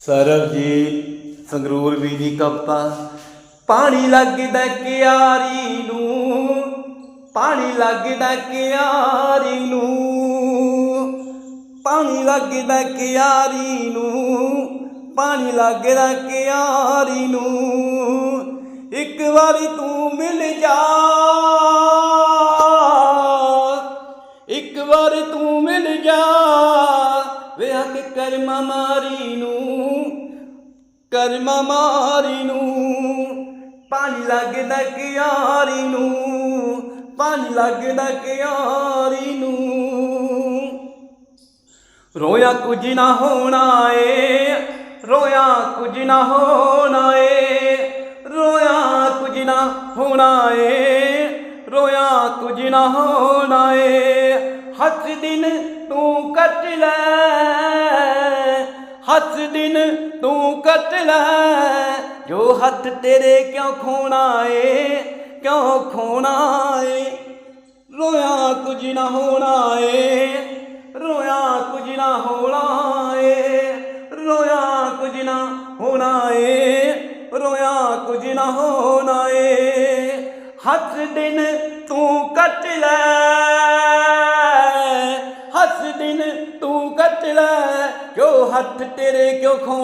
ਸਰਬ ਜੀ, ਸੰਗਰੂਰ ਵੀ ਦੀ ਕਵਤਾ। ਪਾਣੀ ਲੱਗਦਾ ਕਿਆਰੀ ਨੂੰ, ਪਾਣੀ ਲੱਗਦਾ ਕਿਆਰੀ ਨੂੰ। ਪਾਣੀ ਲੱਗਦਾ ਕਿਆਰੀ ਨੂੰ, ਪਾਣੀ ਲੱਗਦਾ ਕਿਆਰੀ ਨੂੰ। ਇੱਕ ਵਾਰੀ ਤੂੰ ਮਿਲ ਜਾ, ਇੱਕ ਵਾਰੀ ਤੂੰ ਮਿਲ ਜਾ। ਵੇ ਹੱਕ ਕਰਮਾ ਮਾਰੀ ਨੂੰ, ਕਰਮਾ ਮਾਰੀ ਨੂੰ, ਪਾਣੀ ਲੱਗਦਾ ਕਿਆਰੀ ਨੂੰ, ਪਾਣੀ ਲੱਗਦਾ ਕਿਆਰੀ ਨੂੰ। ਰੋਇਆ ਕੁਝ ਨਾ ਹੋਣਾ ਏ, ਰੋਇਆ ਕੁਝ ਨਾ ਹੋਣਾ ਏ, ਰੋਇਆ ਕੁਝ ਨਾ ਹੋਣਾ ਏ, ਰੋਇਆ ਕੁਝ ਨਾ ਹੋਣਾ ਏ। ਹੱਥ ਦਿਨ ਤੂੰ ਕੱਟ ਲੈ। ਹੱਥ ਦਿਨ ਤੂੰ ਕੱਟ ਲੈ। ਜੋ ਹੱਥ ਤੇਰੇ ਕਿਉਂ ਖੋਣਾ ਏ ਕਿਉਂ ਖੋਣਾ ਏ ਰੋਇਆ ਕੁਝ ਨਾ ਹੋਣਾ ਏ ਰੋਇਆ ਕੁਝ ਨਾ ਹੋਣਾ ਏ ਰੋਇਆ ਕੁਝ ਨਾ ਹੋਣਾ ਏ ਰੋਇਆ ਕੁਝ ਨਾ ਹੋਣਾ ਏ ਹੱਥ ਦਿਨ ਤੂੰ ਕੱਟ ਲੈ ਹੱਥ ਦਿਨ ਤੂੰ ਕੱਟ ਲੈ। ਜੋ ਹੱਥ ਤੇਰੇ ਕਿਉਂ ਖੋ